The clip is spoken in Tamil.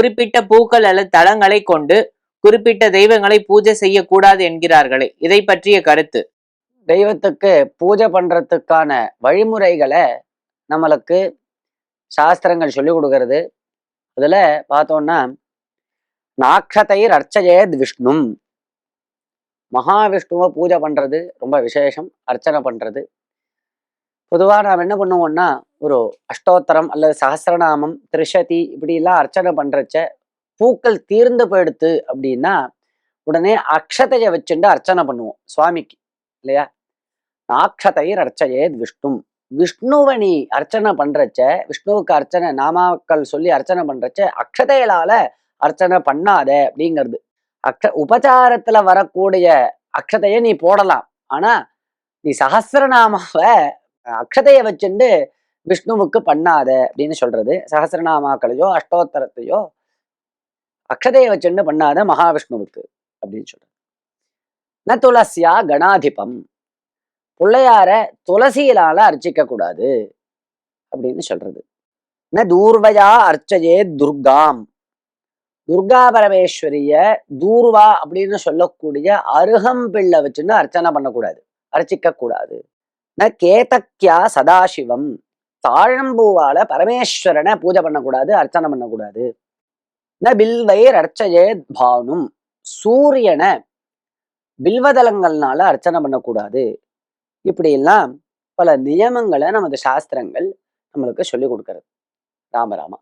குறிப்பிட்ட பூக்கள் அல்லது தளங்களை கொண்டு குறிப்பிட்ட தெய்வங்களை பூஜை செய்யக்கூடாது என்கிறார்களே. இதை பற்றிய கருத்து. தெய்வத்துக்கு பூஜை பண்றதுக்கான வழிமுறைகளை நம்மளுக்கு சாஸ்திரங்கள் சொல்லிக் கொடுக்கறது. அதுல பார்த்தோம்னா நாக்ஷதைர் அர்ச்சயேத் விஷ்ணும். மகாவிஷ்ணுவை பூஜை பண்றது ரொம்ப விசேஷம் அர்ச்சனை பண்றது. பொதுவாக நாம் என்ன பண்ணுவோம்னா ஒரு அஷ்டோத்தரம் அல்லது சகசிரநாமம் திரிஷதி இப்படிலாம் அர்ச்சனை பண்றச்ச பூக்கள் தீர்ந்து போயிடுத்து அப்படின்னா உடனே அக்ஷதையை வச்சுட்டு அர்ச்சனை பண்ணுவோம் சுவாமிக்கு இல்லையா? நாக்ஷதைர் அர்ச்சையே விஷ்ணும். விஷ்ணுவை நீ அர்ச்சனை பண்றச்ச விஷ்ணுவுக்கு அர்ச்சனை நாமாக்கள் சொல்லி அர்ச்சனை பண்றச்ச அக்ஷதைகளால அர்ச்சனை பண்ணாத அப்படிங்கிறது. அக்ஷ உபச்சாரத்துல வரக்கூடிய அக்ஷதையை நீ போடலாம். ஆனா நீ சகசிரநாமாவை அக்ஷதையை வச்சுண்டு விஷ்ணுவுக்கு பண்ணாத அப்படின்னு சொல்றது. சகசிரநாமாக்களையோ அஷ்டோத்தரத்தையோ அக்ஷதையை வச்சுண்டு பண்ணாத மகாவிஷ்ணுவுக்கு அப்படின்னு சொல்றது. ந துளசியா கணாதிபம். பிள்ளையார துளசியிலால அர்ச்சிக்க கூடாது அப்படின்னு சொல்றது. ந தூர்வையா அர்ச்சையே துர்காம். துர்கா பரமேஸ்வரிய தூர்வா அப்படின்னு சொல்லக்கூடிய அருகம்பிள்ளை வச்சுன்னு அர்ச்சனை பண்ணக்கூடாது. அர்ச்சிக்க கூடாது ந கேதக்கியா சதாசிவம். தாழம்பூவால பரமேஸ்வரனை பூஜை பண்ணக்கூடாது அர்ச்சனை பண்ணக்கூடாது. ந பில்வைர் அர்ச்சையே பானும். சூரியனை பில்வதளங்கள்னால அர்ச்சனை பண்ணக்கூடாது. இப்படியெல்லாம் பல நியமங்களை நமது சாஸ்திரங்கள் நம்மளுக்கு சொல்லி கொடுக்கறது. ராமராமா